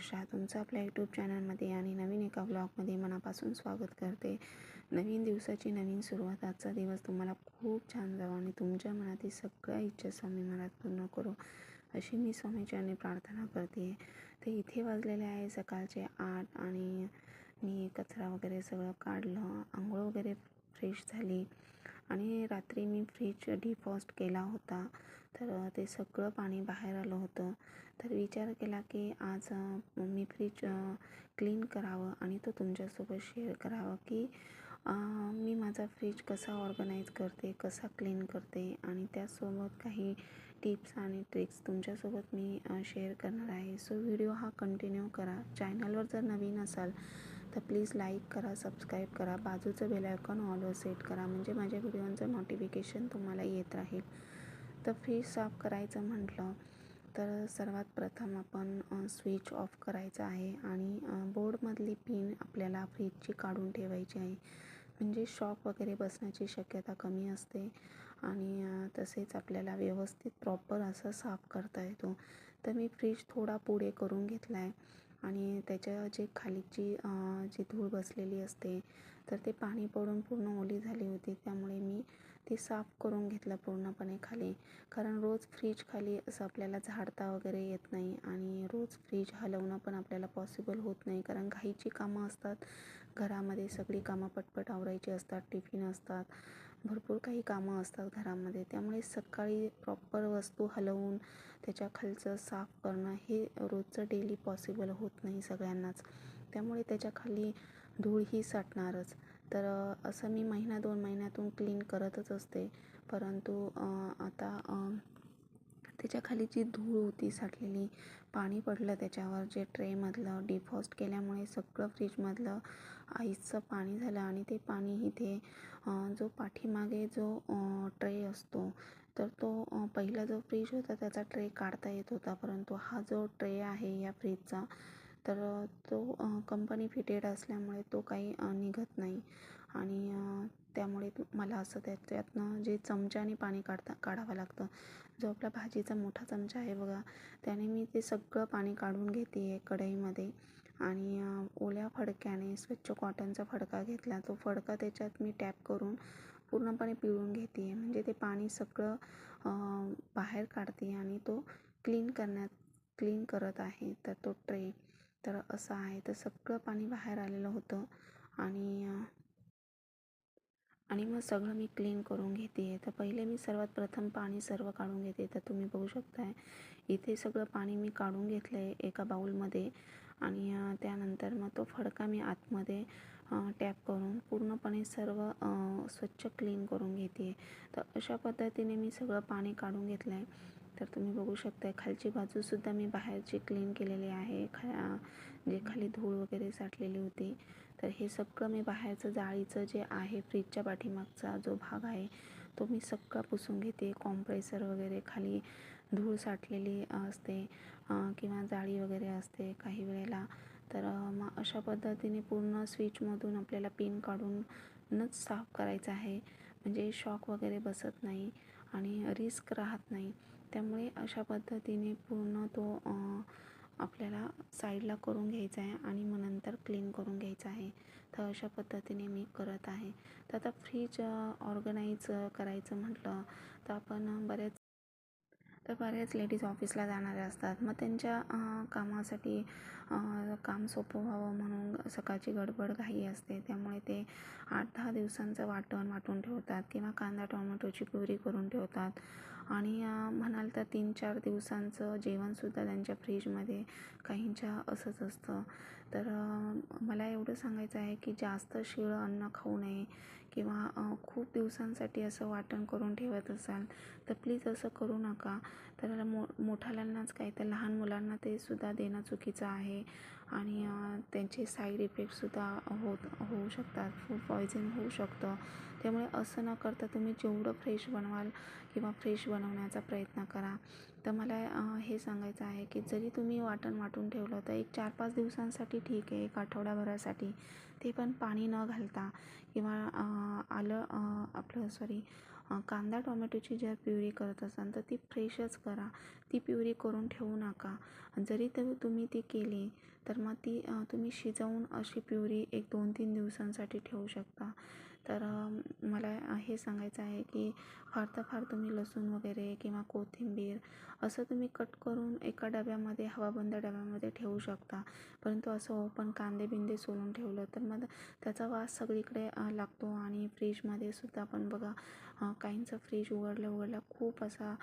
वर्षा तुमचं आपल्या यूट्यूब चॅनलमध्ये आणि नवीन एका ब्लॉगमध्ये मनापासून स्वागत करते. नवीन दिवसाची नवीन सुरुवात. आजचा दिवस तुम्हाला खूप छान जावं आणि तुमच्या मनातील सगळ्या इच्छा स्वामी मनात पूर्ण करो अशी मी स्वामीचरणी प्रार्थना करते. तर इथे वाजलेले आहे. सकाळचे आठ आणि मी कचरा वगैरे सगळं काढलं. आंघोळ वगैरे फ्रेश झाली आणि रात्री मी फ्रीज डिफॉस्ट केला होता. तर ते सगळं पाणी बाहेर आलं होतं. तर विचार केला की आज मी फ्रीज क्लीन करावं आणि तो तुमच्यासोबत शेअर करावं की मी माझा फ्रीज कसा ऑर्गनाईज करते कसा क्लीन करते आणि त्यासोबत काही टिप्स आणि ट्रिक्स तुमच्यासोबत मी शेअर करणार आहे. सो व्हिडिओ हा कंटिन्यू करा. चॅनलवर जर नवीन असाल तर प्लीज लाईक करा सबस्क्राईब करा. बाजूचं बेल आयकॉन ऑलवर सेट करा म्हणजे माझ्या व्हिडिओचं नोटिफिकेशन तुम्हाला येत राहील. तर फ्रीज साफ करायचं म्हटलं तर सर्वात प्रथम आपण स्विच ऑफ करायचा आहे आणि बोर्डमधली पिन आपल्याला फ्रीजची काढून ठेवायची आहे. म्हणजे शॉक वगैरे बसण्याची शक्यता कमी असते आणि तसेच आपल्याला व्यवस्थित प्रॉपर असं साफ करता येतो. तर मी फ्रीज थोडा पुढे करून घेतला आहे आणि त्याच्या जे खालीची जी धूळ बसलेली असते तर ते पाणी पडून पूर्ण ओली झाली होती. त्यामुळे मी ते साफ करून घेतलं पूर्णपणे खाली. कारण रोज फ्रीज खाली असं आपल्याला झाडता वगैरे येत नाही आणि रोज फ्रीज हलवणं पण आपल्याला पॉसिबल होत नाही. कारण घाईची कामं असतात. घरामध्ये सगळी कामं पटपट आवरायची असतात टिफिन असतात. भरपूर काही कामं असतात घरामध्ये. त्यामुळे सकाळी प्रॉपर वस्तू हलवून त्याच्या खालचं साफ करणं हे रोजचं डेली पॉसिबल होत नाही सगळ्यांनाच. त्यामुळे त्याच्याखाली धूळ ही साठणारच. तर असं मी महिना दोन महिन्यातून क्लीन करतच असते. परंतु आता त्याच्याखाली जी धूळ होती साठलेली पाणी पडलं त्याच्यावर जे ट्रेमधलं डिफॉस्ट केल्यामुळे सगळं फ्रीजमधलं आईसचं पाणी झालं आणि ते पाणी इथे जो पाठीमागे जो ट्रे असतो तर तो पहिला जो फ्रीज होता त्याचा ट्रे काढता येत होता. परंतु हा जो ट्रे आहे या फ्रीजचा तर तो कंपनी फिटेड असल्यामुळे तो काही निघत नाही. आणि त्यामुळे मला असं त्याच्यातनं जे चमच्याने पाणी काढता काढावं लागतं. जो आपला भाजीचा मोठा चमचा आहे बघा त्याने मी ते सगळं पाणी काढून घेते आहे कढईमध्ये. आणि ओल्या फडक्याने स्वच्छ कॉटनचा फडका घेतला. तो फडका त्याच्यात मी टॅप करून पूर्णपणे पिळून घेते आहे म्हणजे ते पाणी सगळं बाहेर काढते आणि तो क्लीन करण्यात क्लीन करत आहे. तर तो ट्रे तर असं आहे. तर सगळं पाणी बाहेर आलेलं होतं आणि आणि मग सगळं मी क्लीन करून घेते. आहे तर पहिले मी सर्वात प्रथम पाणी सर्व काढून घेते. तर तुम्ही बघू शकताय इथे सगळं पाणी मी काढून घेतलं आहे एका बाऊलमध्ये आणि त्यानंतर मग तो फडका मी आतमध्ये टॅप करून पूर्णपणे सर्व स्वच्छ क्लीन करून घेते. आहे तर अशा पद्धतीने मी सगळं पाणी काढून घेतलं आहे तर तुम्ही बघू शकता खालची बाजूसुद्धा मी बाहेरची क्लीन केलेली आहे. खा जे खाली धूळ वगैरे साठलेली होती. तर हे सगळं मी बाहेरचं जाळीचं जे आहे फ्रीजच्या पाठीमागचा जो भाग आहे तो मी सगळा पुसून घेते. कॉम्प्रेसर वगैरे खाली धूळ साठलेली असते किंवा जाळी वगैरे असते काही वेळेला. तर मग अशा पद्धतीने पूर्ण स्विचमधून आपल्याला पिन काढूनच साफ करायचं आहे. म्हणजे शॉक वगैरे बसत नाही आणि रिस्क राहत नाही. त्यामुळे अशा पद्धतीने पूर्ण तो आपल्याला साईडला करून घ्यायचा आहे आणि मग नंतर क्लीन करून घ्यायचा आहे. तर अशा पद्धतीने मी करत आहे. तर आता फ्रीज ऑर्गनाईज करायचं म्हटलं तर आपण बऱ्याच तर बऱ्याच लेडीज ऑफिसला जाणाऱ्या असतात. मग त्यांच्या कामासाठी काम सोपं व्हावं म्हणून सकाळची गडबड घाई असते. त्यामुळे ते आठ दहा दिवसांचं वाटण वाटून ठेवतात किंवा कांदा टोमॅटोची प्युरी करून ठेवतात. आणि म्हणाल तर तीन चार दिवसांचं जेवणसुद्धा त्यांच्या फ्रीजमध्ये काहींच्या असंच असतं. तर मला एवढं सांगायचं आहे की जास्त शिळं अन्न खाऊ नये किंवा खूप दिवसांसाठी असं वाटण करून ठेवत असाल तर प्लीज असं करू नका. तर मो मोठाल्यांनाच काय तर लहान मुलांना ते सुद्धा देणं चुकीचं आहे आणि त्यांचे साईड इफेक्टसुद्धा होत होऊ शकतात. फूड पॉयझन होऊ शकतं. त्यामुळे असं न करता तुम्ही जेवढं फ्रेश बनवाल किंवा फ्रेश बनवण्याचा प्रयत्न करा. तर मला हे सांगायचं आहे की जरी तुम्ही वाटण वाटून ठेवलं तर एक चार पाच दिवसांसाठी ठीक आहे एक आठवड्याभरासाठी ते पण पाणी न घालता किंवा आलं आपलं सॉरी कांदा टोमॅटोची जर प्युरी करत असाल तर ती फ्रेशच करा. ती प्युरी करून ठेवू नका. जरी तर तुम्ही ती केली तर मग ती तुम्ही शिजवून अशी प्युरी एक दोन तीन दिवसांसाठी ठेवू शकता. तर मला हे सांगायचं आहे की फार तर फार तुम्ही लसूण वगैरे किंवा कोथिंबीर असं तुम्ही कट करून एका डब्यामध्ये हवाबंद डब्यामध्ये ठेवू शकता. परंतु असं ओपन कांदे बिंदे सोलून ठेवलं तर मग त्याचा वास सगळीकडे लागतो आणि फ्रीजमध्ये सुद्धा आपण बघा काहींचं फ्रीज उघडलं उघडल्या खूप असा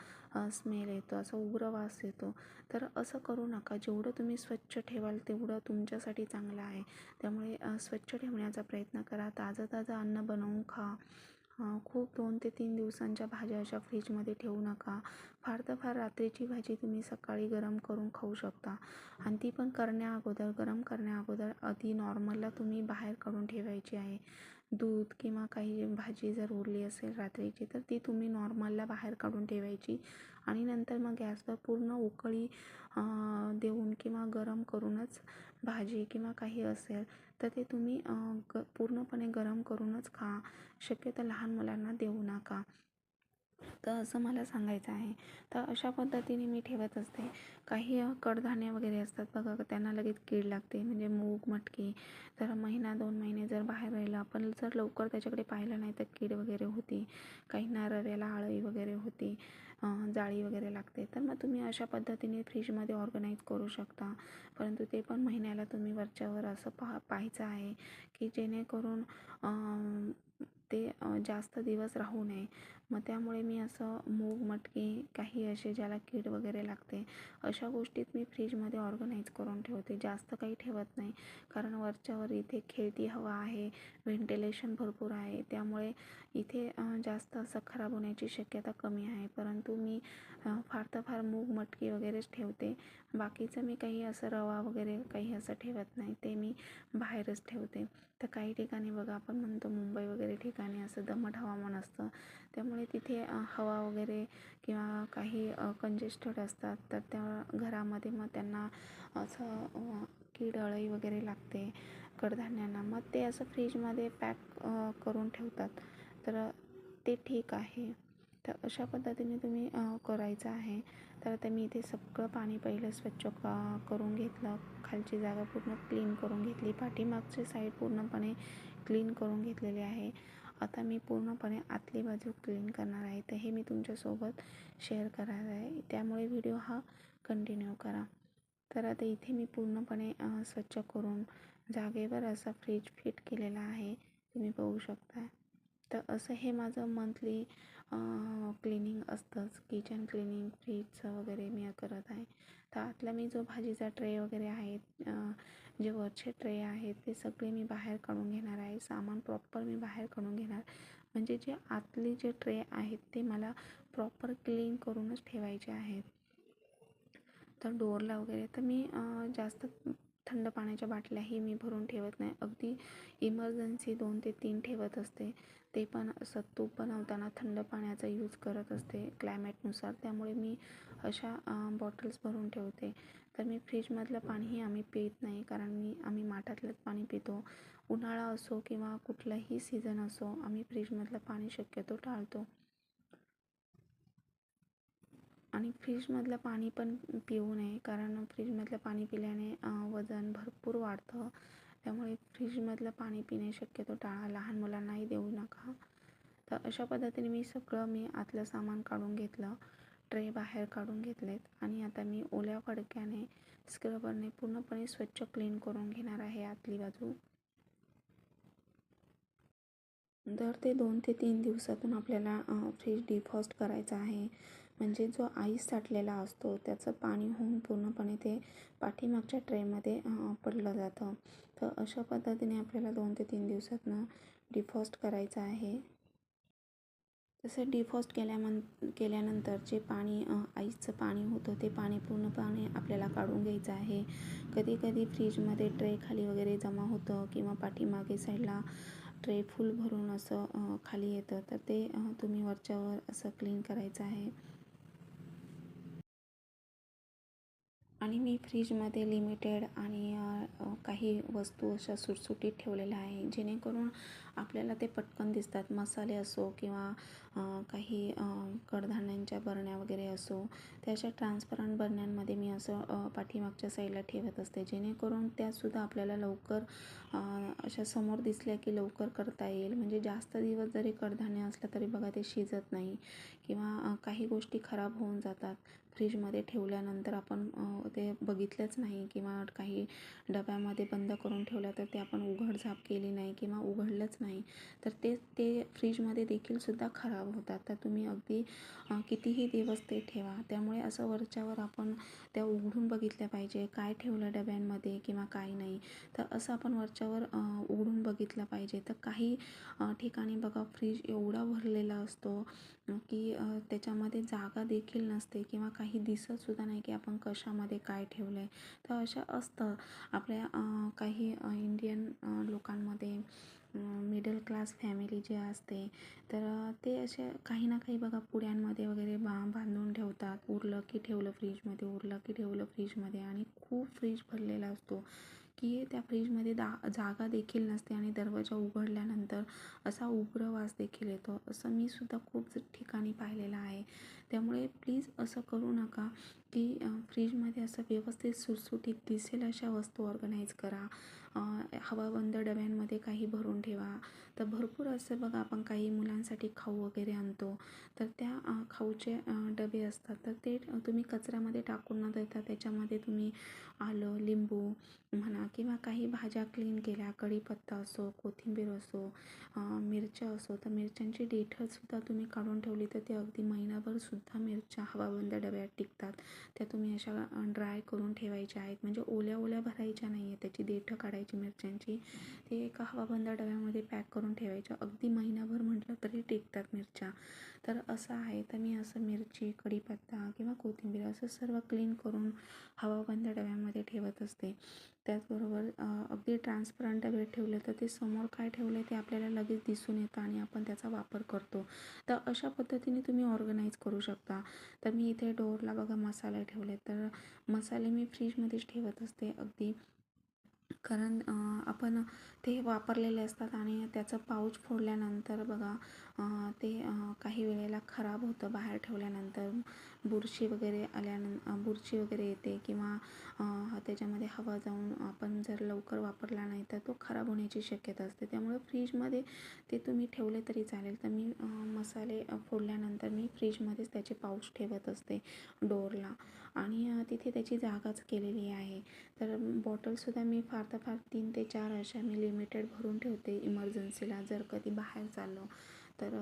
स्मेल येतो असा उग्र वास येतो. तर असं करू नका. जेवढं तुम्ही स्वच्छ ठेवाल तेवढं तुमच्यासाठी चांगलं आहे. त्यामुळे स्वच्छ ठेवण्याचा प्रयत्न करा. ताजं ताजं अन्न बनवून खा. खूप दोन ते तीन दिवसांच्या भाज्या अशा फ्रीजमध्ये ठेवू नका. फार तर फार रात्रीची भाजी तुम्ही सकाळी गरम करून खाऊ शकता. आणि ती पण करण्या अगोदर गरम करण्या अगोदर आधी नॉर्मलला तुम्ही बाहेर काढून ठेवायची आहे. दूध किंवा काही भाजी जर उरली असेल रात्रीची तर ती तुम्ही नॉर्मलला बाहेर काढून ठेवायची. आणि नंतर मग गॅसवर पूर्ण उकळी देऊन किंवा गरम करूनच भाजी किंवा काही असेल तर ते तुम्ही ग पूर्णपणे गरम करूनच खा. शक्यतो लहान मुलांना देऊ नका. तर असं मला सांगायचं आहे. तर अशा पद्धतीने मी ठेवत असते. काही कडधान्य वगैरे असतात बघा त्यांना लगेच कीड लागते. म्हणजे मूग मटकी तर महिना दोन महिने जर बाहेर राहिलं आपण जर लवकर त्याच्याकडे पाहिलं नाही तर कीड वगैरे होती. काहींना रव्याला आळी वगैरे होती जाळी वगैरे लागते. तर मग तुम्ही अशा पद्धतीने फ्रीजमध्ये ऑर्गनाईज करू शकता. परंतु ते पण महिन्याला तुम्ही वरच्यावर असं पहा पाहायचं आहे की जेणेकरून ते जास्त दिवस राहू नये. मग त्यामुळे मी असं मूग मटकी काही असे ज्याला कीड वगैरे लागते अशा गोष्टीत मी फ्रीजमध्ये ऑर्गनाईज करून ठेवते. जास्त काही ठेवत नाही. कारण वरच्यावर इथे खेळती हवा आहे. व्हेंटिलेशन भरपूर आहे. त्यामुळे इथे जास्त असं खराब होण्याची शक्यता कमी आहे. परंतु मी फार तर फार मूग मटकी वगैरेच ठेवते. बाकीचं मी काही असं रवा वगैरे काही असं ठेवत नाही. ते मी बाहेरच ठेवते. तर काही ठिकाणी बघा आपण म्हणतो मुंबई वगैरे ठिकाणी असं दमट हवामान असतं. त्यामुळे तिथे हवा वगैरे किंवा काही कंजेस्टेड असतात तर त्या घरामध्ये मग त्यांना असं कीड अळी वगैरे लागते. कडधान्यांना. मग ते असं फ्रीजमध्ये पॅक करून ठेवतात. तर ते ठीक आहे. तर अशा पद्धतीने तुम्ही करायचं आहे. तर आता मी इथे सगळं पाणी पहिलं स्वच्छ का करून घेतलं. खालची जागा पूर्ण क्लीन करून घेतली. पाठीमागची साईड पूर्णपणे क्लीन करून घेतलेली आहे. आता मी पूर्णपणे आतली बाजू क्लीन करणार आहे. तर हे मी तुमच्यासोबत शेअर करणार आहे. त्यामुळे व्हिडिओ हा कंटिन्यू करा. तर आता इथे मी पूर्णपणे स्वच्छ करून जागेवर असा फ्रीज फिट केलेला आहे. तुम्ही बघू शकता. तर असं हे माझं मंथली क्लिनिंग असतंच. किचन क्लिनिंग फ्रीजचं वगैरे मी करत आहे. तर आतला मी जो भाजीचा ट्रे वगैरे आहे जे वरचे ट्रे आहेत ते सगळे मी बाहेर काढून घेणार आहे. सामान प्रॉपर मी बाहेर काढून घेणार. म्हणजे जे आतले जे ट्रे आहेत ते मला प्रॉपर क्लीन करूनच ठेवायचे आहेत. तर डोअरला वगैरे. तर मी जास्त थंड पाण्याच्या बाटल्याही मी भरून ठेवत नाही. अगदी इमर्जन्सी दोन ते तीन ठेवत असते. ते पण सत्तू बनवताना थंड पाण्याचा यूज करत असते क्लायमेटनुसार त्यामुळे मी अशा बॉटल्स भरून ठेवते. तर मी फ्रीजमधलं पाणीही आम्ही पित नाही. कारण मी आम्ही माठातलंच पाणी पितो. उन्हाळा असो किंवा कुठलाही सीझन असो आम्ही फ्रीजमधलं पाणी शक्यतो टाळतो. आणि फ्रीजमधलं पाणी पण पिऊ नये कारण फ्रीजमधलं पाणी पिल्याने वजन भरपूर वाढतं. त्यामुळे फ्रीजमधलं पाणी पिणे शक्यतो टाळा. लहान मुलांनाही देऊ नका. तर अशा पद्धतीने मी सगळं मी आतलं सामान काढून घेतलं ट्रे बाहेर काढून घेतलेत. आणि आता मी ओल्या फडक्याने स्क्रबरने पूर्णपणे स्वच्छ क्लीन करून घेणार आहे आतली बाजू. दर ते दोन ते तीन दिवसातून आपल्याला फ्रीज डिफॉस्ट करायचा आहे. म्हणजे जो आईस साठलेला असतो त्याचं पाणी होऊन पूर्णपणे ते पाठीमागच्या ट्रेमध्ये पडलं जातं. तर अशा पद्धतीने आपल्याला दोन ते तीन दिवसातनं डिफॉस्ट करायचं आहे. तसं डिफॉस्ट केल्यामन केल्यानंतर जे पाणी आईसचं पाणी होतं ते पाणी पूर्णपणे आपल्याला काढून घ्यायचं आहे. कधी कधी फ्रीजमध्ये ट्रे खाली वगैरे जमा होतं किंवा पाठीमागे साईडला ट्रे फुल भरून असं खाली येतं तर ते तुम्ही वरच्यावर असं क्लीन करायचं आहे. आणि मी फ्रीजमध्ये लिमिटेड आणि काही वस्तू अशा सुटसुटीत ठेवलेल्या आहे जेणेकरून आपल्याला ते पटकन दिसतात. मसाले असो किंवा काही कडधान्यांच्या बरण्या वगैरे असो त्या अशा ट्रान्सपरंट बरण्यांमध्ये मी असं पाठीमागच्या साईडला ठेवत असते. जेणेकरून त्यासुद्धा आपल्याला लवकर अशा समोर दिसल्या की लवकर करता येईल. म्हणजे जास्त दिवस जरी कडधान्य असलं तरी बघा ते शिजत नाही किंवा काही गोष्टी खराब होऊन जातात. फ्रीजमध्ये ठेवल्यानंतर आपण ते बघितलंच नाही किंवा काही डब्यामध्ये बंद करून ठेवलं तर ते आपण उघडझाप केली नाही किंवा उघडलंच नाही. तर ते ते फ्रीजमध्ये देखील सुद्धा खराब होतात तर तुम्ही अगदी कितीही दिवस ते ठेवा. त्यामुळे असं वरच्यावर आपण त्या उघडून बघितल्या पाहिजे काय ठेवलं डब्यांमध्ये किंवा काय नाही. तर असं आपण वरच्यावर उघडून बघितलं पाहिजे. तर काही ठिकाणी बघा फ्रीज एवढा भरलेला असतो की त्याच्यामध्ये जागा देखील नसते किंवा काही दिसतसुद्धा नाही की आपण कशामध्ये काय ठेवलं आहे तर अशा असतं. आपल्या काही इंडियन लोकांमध्ये मिडल क्लास फॅमिली जी असते तर ते असे काही ना काही बघा पुड्यांमध्ये वगैरे बा बांधून ठेवतात. उरलं की ठेवलं फ्रीजमध्ये उरलं की ठेवलं फ्रीजमध्ये आणि खूप फ्रीज भरलेला असतो. की त्या फ्रीजमध्ये दा जागा देखील नसते आणि दरवाजा उघडल्यानंतर असा उग्र वास देखील येतो. असं मी सुद्धा खूप ठिकाणी पाहिलेलं आहे. त्यामुळे प्लीज असं करू नका की फ्रीजमध्ये असं व्यवस्थित सुटसुटीत दिसेल अशा वस्तू ऑर्गनाईज करा. हवाबंद डब्यांमध्ये काही भरून ठेवा. तर भरपूर असं बघा आपण काही मुलांसाठी खाऊ वगैरे आणतो. तर त्या खाऊचे डबे असतात. तर ते तुम्ही कचऱ्यामध्ये टाकून न देता त्याच्यामध्ये तुम्ही आलं लिंबू म्हणा किंवा काही भाज्या क्लीन केल्या कढीपत्ता असो कोथिंबीर असो मिरच्या असो तर मिरच्यांची देठंसुद्धा तुम्ही काढून ठेवली तर ते अगदी महिनाभर सुद्धा मिरच्या हवाबंद डब्यात टिकतात. त्या तुम्ही अशा ड्राय करून ठेवायच्या आहेत. म्हणजे ओल्या ओल्या भरायच्या नाही आहे त्याची देठं काढायची मिरच्यांची. ते एका हवाबंद डब्यामध्ये पॅक करून ठेवायच्या. अगदी महिनाभर म्हटलं तरी टिकतात मिरच्या. तर असं आहे तर मी असं मिरची कढीपत्ता किंवा कोथिंबीर असं सर्व क्लीन करून हवाबंद डब्यामध्ये ठेवत असते. त्याचबरोबर अगदी ट्रान्सपरंट डबे ठेवले तर ते समोर काय ठेवलं आहे ते आपल्याला लगेच दिसून येतं आणि आपण त्याचा वापर करतो. तर अशा पद्धतीने तुम्ही ऑर्गनाईज करू शकता. तर मी इथे डोअरला बघा मसाले ठेवले तर मसाले मी फ्रीजमध्येच ठेवत असते. अगदी कारण आपण ते वापरलेले असतात आणि त्याचं पाऊच फोडल्यानंतर बघा ते काही वेळेला खराब होतं बाहेर ठेवल्यानंतर. बुरशी वगैरे आल्यानं बुरशी वगैरे येते किंवा त्याच्यामध्ये हवा जाऊन आपण जर लवकर वापरला नाही तर तो खराब होण्याची शक्यता असते. त्यामुळे फ्रीजमध्ये ते तुम्ही ठेवले तरी चालेल. तर मी मसाले फोडल्यानंतर मी फ्रीजमध्येच त्याचे पाऊच ठेवत असते डोअरला. आणि तिथे त्याची जागाच केलेली आहे. तर बॉटलसुद्धा मी फार तर फार तीन ते चार अशा मी लिमिटेड भरून ठेवते इमर्जन्सीला जर कधी बाहेर चाललो तर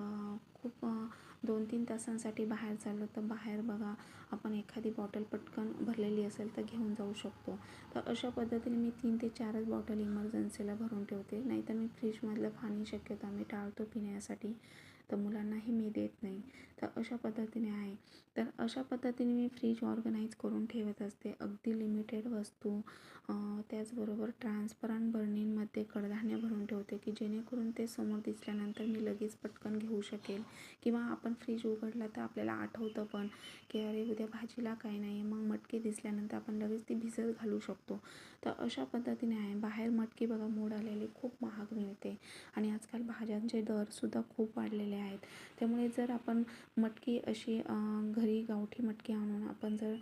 खूप दोन तीन तासांसाठी बाहेर चाललो तर बाहेर बघा आपण एखादी बॉटल पटकन भरलेली असेल तर घेऊन जाऊ शकतो. तर अशा पद्धतीने मी तीन ते चारच बॉटल इमर्जन्सीला भरून ठेवते. नाहीतर मी फ्रीजमधलं पाणी शक्यतो आम्ही टाळतो पिण्यासाठी. तर मुलांनाही मी देत नाही. तर अशा पद्धतीने आहे. तर अशा पद्धतीने मी फ्रीज ऑर्गनाईज करून ठेवत असते. अगदी लिमिटेड वस्तू त्याचबरोबर ट्रान्सपरंट बर्नींमध्ये कडधान्य भरून ठेवते की जेणेकरून ते समोर दिसल्यानंतर मी लगेच पटकन घेऊ शकेल. किंवा आपण फ्रीज उघडला तर आपल्याला आठवतं पण की अरे उद्या भाजीला काय नाही मग मटकी दिसल्यानंतर आपण लगेच ती भिजत घालू शकतो. तर अशा पद्धतीने आहे. बाहेर मटकी बघा मोड आलेली खूप महाग मिळते. आणि आजकाल भाज्यांचे दरसुद्धा खूप वाढलेले आहेत. त्यामुळे जर आपण मटकी अशी घरी गावठी मटकी आणून आपण जर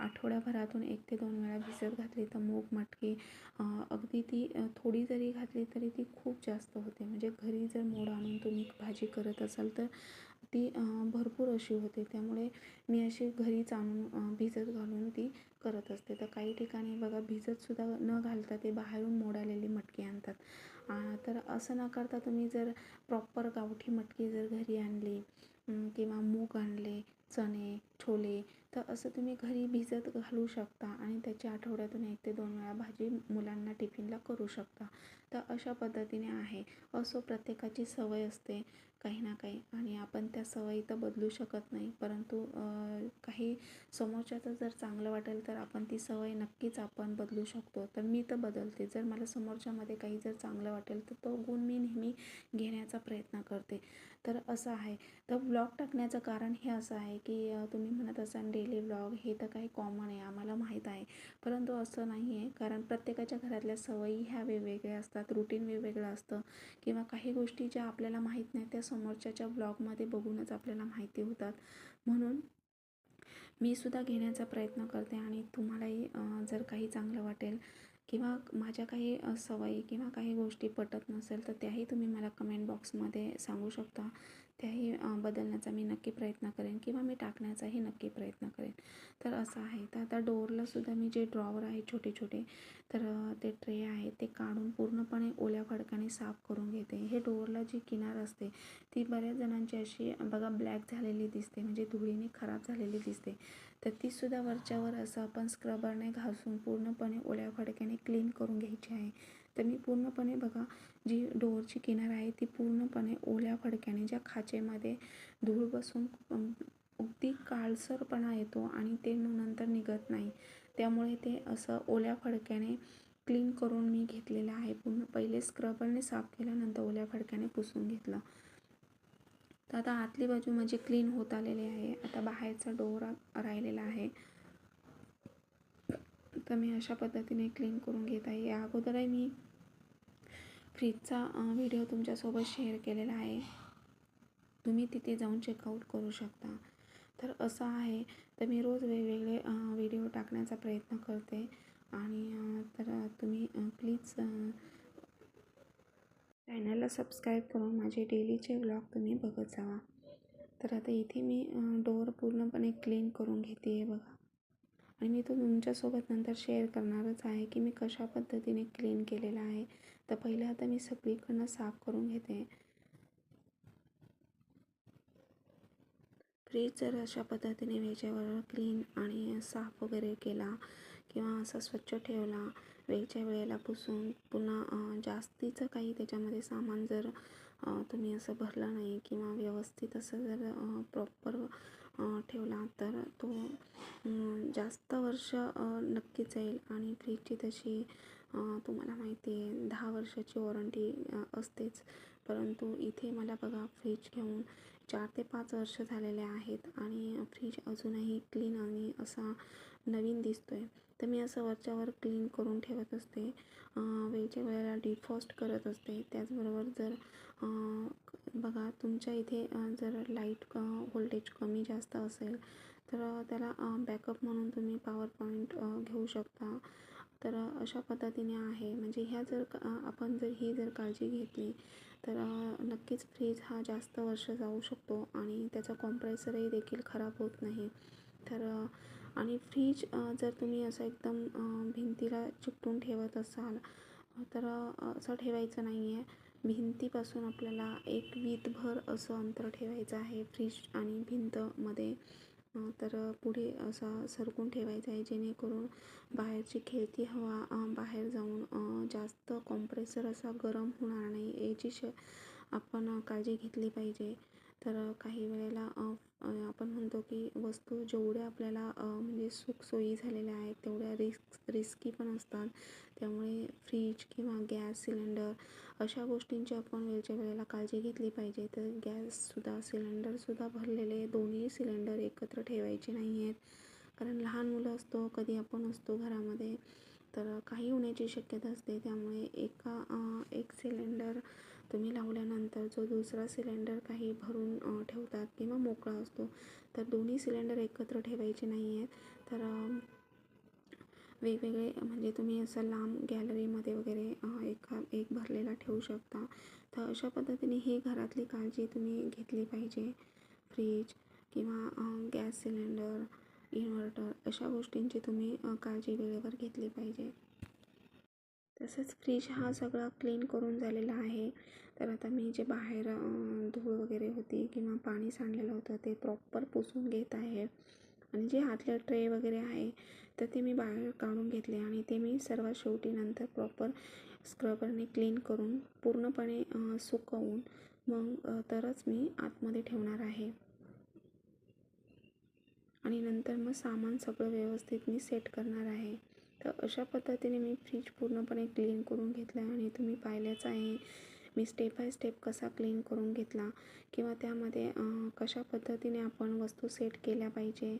आठवड्याभरातून एक ते दोन वेळा भिजत घातली तर मूग मटकी अगदी ती थोडी जरी घातली तरी ती खूप जास्त होते. म्हणजे घरी जर मोड आणून तुम्ही भाजी करत असाल तर ती भरपूर अशी होते. त्यामुळे मी अशी घरीच आणून भिजत घालून ती करत असते. तर काही ठिकाणी बघा भिजतसुद्धा न घालता ते बाहेरून मोडालेली मटकी आणतात. तर असं न करता तुम्ही जर प्रॉपर गावठी मटकी जर घरी आणली किंवा मूग आणले चणे छोले तर असं तुम्ही घरी भिजत घालू शकता आणि त्याची आठवड्यातून एक ते दोन वेळा भाजी मुलांना टिफिनला करू शकता. तर अशा पद्धतीने आहे. असो प्रत्येकाची सवय असते. काही ना काही. आणि आपण त्या सवयी तर बदलू शकत नाही. परंतु काही समोरच्याचं जर चांगलं वाटेल तर आपण ती सवय नक्कीच आपण बदलू शकतो. तर मी तर बदलते. जर मला समोरच्यामध्ये काही जर चांगलं वाटेल तर तो गुण मी नेहमी घेण्याचा प्रयत्न करते. तर असं आहे. तर ब्लॉग टाकण्याचं कारण हे असं आहे की तुम्ही म्हणत असाल डेली ब्लॉग हे तर काही कॉमन आहे आम्हाला माहीत आहे. परंतु असं नाही आहे. कारण प्रत्येकाच्या घरातल्या सवयी ह्या वेगवेगळ्या असतात रुटीन वेगवेगळं असतं. किंवा काही गोष्टी ज्या आपल्याला माहीत नाही त्या समोरच्याच्या ब्लॉगमध्ये बघूनच आपल्याला माहिती होतात. म्हणून मी सुद्धा घेण्याचा प्रयत्न करते आणि तुम्हालाही जर काही चांगलं वाटेल किंवा माझ्या काही सवयी किंवा काही गोष्टी पटत नसेल तर त्याही तुम्ही मला कमेंट बॉक्समध्ये सांगू शकता. त्याही बदलण्याचा मी नक्की प्रयत्न करेन किंवा मी टाकण्याचाही नक्की प्रयत्न करेन. तर असं आहे. तर आता डोअरलासुद्धा मी जे ड्रॉवर आहे छोटे छोटे तर ते ट्रे आहे ते काढून पूर्णपणे ओल्या फडकाने साफ करून घेते. हे डोअरला जी किनार असते ती बऱ्याच जणांची अशी बघा ब्लॅक झालेली दिसते. म्हणजे धुळीने खराब झालेली दिसते. तर तीसुद्धा वरच्यावर असं आपण स्क्रबरने घासून पूर्णपणे ओल्या फडक्याने क्लीन करून घ्यायची आहे. तर मी पूर्णपणे बघा जी डोअरची किनार आहे ती पूर्णपणे ओल्या फडक्याने ज्या खाचेमध्ये धूळ बसून अगदी काळसरपणा येतो आणि ते मग नंतर निघत नाही. त्यामुळे ते असं ओल्या फडक्याने क्लीन करून मी घेतलेलं आहे. पूर्ण पहिले स्क्रबरने साफ केल्यानंतर ओल्या फडक्याने पुसून घेतलं. तर आता आतली बाजू माझी क्लीन होत आलेली आहे. आता बाहेरचा डोर राहिलेला आहे. तर मी अशा पद्धतीने क्लीन करून घेत आहे. या अगोदरही मी फ्रीजचा व्हिडिओ तुमच्यासोबत शेअर केलेला आहे. तुम्ही तिथे जाऊन चेकआउट करू शकता. तर असं आहे. तर मी रोज वेगवेगळे व्हिडिओ टाकण्याचा प्रयत्न करते. आणि तर तुम्ही प्लीज चॅनलला सबस्क्राईब करून माझे डेलीचे व्लॉग तुम्ही बघत जावा. तर आता इथे मी डोअर पूर्णपणे क्लीन करून घेते आहे बघा. आणि मी तो तुमच्यासोबत नंतर शेअर करणारच आहे की मी कशा पद्धतीने क्लीन केलेला आहे. तर पहिले आता मी सगळीकडनं साफ करून घेते. फ्रीज जर अशा पद्धतीने वेजेवर क्लीन आणि साफ वगैरे केला किंवा असा स्वच्छ ठेवला वेळच्या वेळेला पुसून पुन्हा जास्तीचं काही त्याच्यामध्ये सामान जर तुम्ही असं भरलं नाही किंवा व्यवस्थित असं जर प्रॉपर ठेवला तर तो जास्त वर्ष नक्कीच येईल आणि फ्रीजची तशी तुम्हाला माहिती आहे दहा वर्षाची वॉरंटी असतेच. परंतु इथे मला बघा फ्रीज घेऊन चार ते पाच वर्ष झालेले आहेत आणि फ्रीज अजूनही क्लीन आणि असा नवीन दिसतो आहे तर मी असं वरच्यावर क्लीन करून ठेवत असते. वेळच्या वेळेला डिफॉस्ट करत असते. त्याचबरोबर जर बघा तुमच्या इथे जर लाइट व्होल्टेज कमी जास्त असेल तर त्याला बॅकअप म्हणून तुम्ही पॉवर पॉईंट घेऊ शकता. तर अशा पद्धतीने आहे. म्हणजे ह्या जर आपण जर ही जर काळजी घेतली तर नक्कीच फ्रीज हा जास्त वर्ष जाऊ शकतो आणि त्याचा कॉम्प्रेसरही देखील खराब होत नाही. तर आणि फ्रीज जर तुम्ही असं एकदम भिंतीला चिकटून ठेवत असाल तर असं ठेवायचं नाही आहे भिंतीपासून आपल्याला एक वीतभर असं अंतर ठेवायचं आहे फ्रीज आणि भिंतमध्ये. तर पुढे असा सरकून ठेवायचा आहे जेणेकरून बाहेरची खेळती हवा बाहेर जाऊन जास्त कॉम्प्रेसर असा गरम होणार नाही याची श आपण काळजी घेतली पाहिजे. तर काही वेळेला आपण म्हणतो की वस्तू जेवढ्या आपल्याला म्हणजे सुखसोयी झालेल्या आहेत तेवढ्या रिस्क रिस्की पण असतात. त्यामुळे फ्रीज किंवा गॅस सिलेंडर अशा गोष्टींची आपण वेळच्या वेळेला काळजी घेतली पाहिजे. तर गॅससुद्धा सिलेंडरसुद्धा भरलेले दोन्ही सिलेंडर एकत्र ठेवायचे नाही आहेत कारण लहान मुलं असतो कधी आपण असतो घरामध्ये तर काही होण्याची शक्यता असते. त्यामुळे एका एक सिलेंडर तुम्ही लावल्यानंतर जो दुसरा सिलेंडर काही भरून ठेवतात किंवा मोकळा असतो तर दोन्ही सिलेंडर एकत्र ठेवायचे नाही आहेत तर वेगवेगळे म्हणजे तुम्ही असं लांब गॅलरीमध्ये वगैरे एका एक भरलेला ठेवू शकता. तर अशा पद्धतीने ही घरातली काळजी तुम्ही घेतली पाहिजे. फ्रीज किंवा गॅस सिलेंडर इन्व्हर्टर अशा गोष्टींची तुम्ही काळजी वेळेवर घेतली पाहिजे. तसंच फ्रीज हा सगळा क्लीन करून झालेला आहे. तर आता मी जे बाहेर धूळ वगैरे होती किंवा पाणी सांडलेलं होतं ते प्रॉपर पुसून घेत आहे. आणि जे आतले ट्रे वगैरे आहे तर ते मी बाहेर काढून घेतले आणि ते मी सर्वात शेवटी नंतर प्रॉपर स्क्रबरने क्लीन करून पूर्णपणे सुकवून मग तरच मी आतमध्ये ठेवणार आहे. आणि नंतर मग सामान सगळं व्यवस्थित मी सेट करणार आहे. तर अशा पद्धतीने मी फ्रीज पूर्णपणे क्लीन करून घेतलं आहे आणि तुम्ही पाहिलंच आहे मी स्टेप बाय स्टेप कसा क्लीन करून घेतला किंवा त्यामध्ये कशा पद्धतीने आपण वस्तू सेट केल्या पाहिजे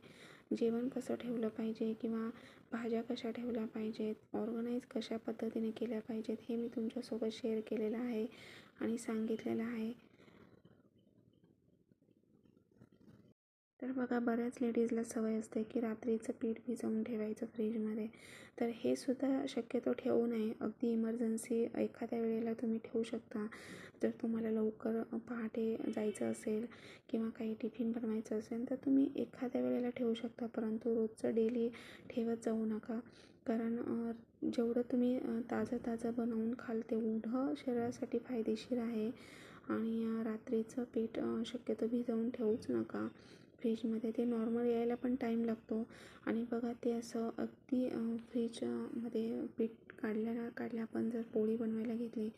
जेवण कसं ठेवलं पाहिजे किंवा भाज्या कशा ठेवल्या पाहिजेत ऑर्गनाईज कशा पद्धतीने केल्या पाहिजेत हे मी तुमच्यासोबत शेअर केलेलं आहे आणि सांगितलेलं आहे. तर बघा बऱ्याच लेडीजला सवय असते की रात्रीचं पीठ भिजवून ठेवायचं फ्रीजमध्ये. तर हे सुद्धा शक्यतो ठेवू नये. अगदी इमर्जन्सी एखाद्या वेळेला तुम्ही ठेवू शकता. जर तुम्हाला लवकर पहाटे जायचं असेल किंवा काही टिफिन बनवायचं असेल तर तुम्ही एखाद्या वेळेला ठेवू शकता. परंतु रोजचं डेली ठेवत जाऊ नका. कारण जेवढं तुम्ही ताजं ताजं बनवून खाल तेवढं शरीरासाठी फायदेशीर आहे. आणि रात्रीचं पीठ शक्यतो भिजवून ठेवूच नका. फ्रीजमध्ये ते नॉर्मल यायला पण टाईम लागतो. आणि बघा ते असं अगदी फ्रीजमध्ये पीठ काढल्या काढल्या आपण जर पोळी बनवायला घेतली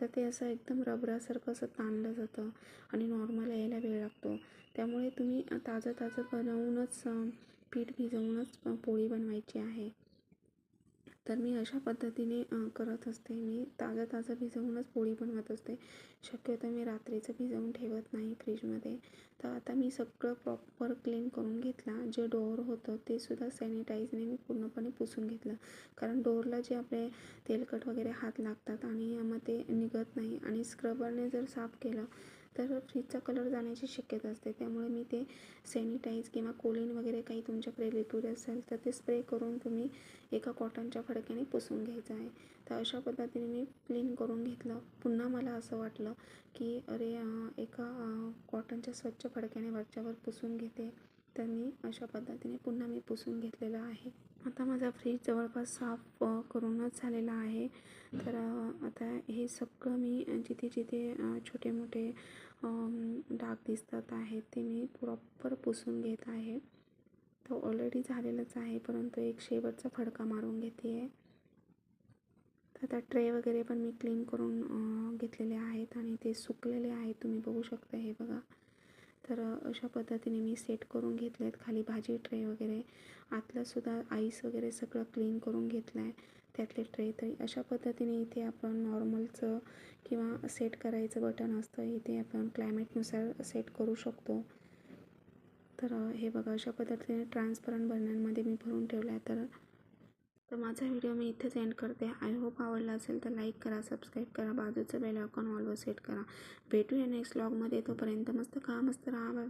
तर ते असं एकदम रबरासारखं असं ताणलं जातं आणि नॉर्मल यायला वेळ लागतो. त्यामुळे तुम्ही ताजं ताजं बनवूनच पीठ भिजवूनच पोळी बनवायची आहे. तर मी अशा पद्धतीने करत असते. मी ताजं ताजं भिजवूनच पोळी बनवत असते. शक्यतो मी रात्रीचं भिजवून ठेवत नाही फ्रीजमध्ये. तर आता मी सगळं प्रॉपर क्लीन करून घेतला. जे डोअर होतं ते सुद्धा सॅनिटाईजने मी पूर्णपणे पुसून घेतलं. कारण डोअरला जे आपले तेलकट वगैरे हात लागतात आणि मग ते निघत नाही आणि स्क्रबरने जर साफ केलं तर फ्रीजचा कलर जाण्याची शक्यता असते. त्यामुळे मी ते सॅनिटाईज किंवा कोलिन वगैरे काही तुमच्याकडे लिक्विड असेल तर ते स्प्रे करून तुम्ही एका कॉटनच्या फडक्याने पुसून घ्यायचं आहे. तर अशा पद्धतीने मी क्लीन करून घेतलं. पुन्हा मला असं वाटलं की अरे एका कॉटनच्या स्वच्छ फडक्याने वरच्यावर पुसून घेते. तर मी अशा पद्धतीने पुन्हा मी पुसून घेतलेलं आहे. आता माझा फ्रीज जवळपास साफ करूनच झालेला आहे. तर आता हे सगळं मी जिथे जिथे छोटे मोठे डाग दिसतात आहेत ते मी प्रॉपर पुसून घेत आहे. तो ऑलरेडी झालेलंच आहे परंतु एक शेवटचा फडका मारून घेते. आहे तर आता ट्रे वगैरे पण मी क्लीन करून घेतलेले आहेत आणि ते सुकलेले आहेत. तुम्ही बघू शकता हे बघा. तर अशा पद्धतीने मी सेट करून घेतले आहेत खाली भाजी ट्रे वगैरे आतलंसुद्धा आईस वगैरे सगळं क्लीन करून घेतलं आहे त्यातले ट्रे तरी अशा पद्धतीने इथे आपण नॉर्मलचं किंवा सेट करायचं बटन असतं इथे आपण क्लायमेटनुसार सेट करू शकतो. तर हे बघा अशा पद्धतीने ट्रान्सपरंट बर्नरमध्ये मी भरून ठेवलं आहे तर तर माझा व्हिडिओ मी इथेच एंड करते. आय होप आवडला असेल तर लाईक करा सबस्क्राईब करा बाजूचं बेल आयकॉन ऑलवर सेट करा. भेटूया नेक्स्ट लॉगमध्ये तोपर्यंत मस्त काम मस्त राहा. बाय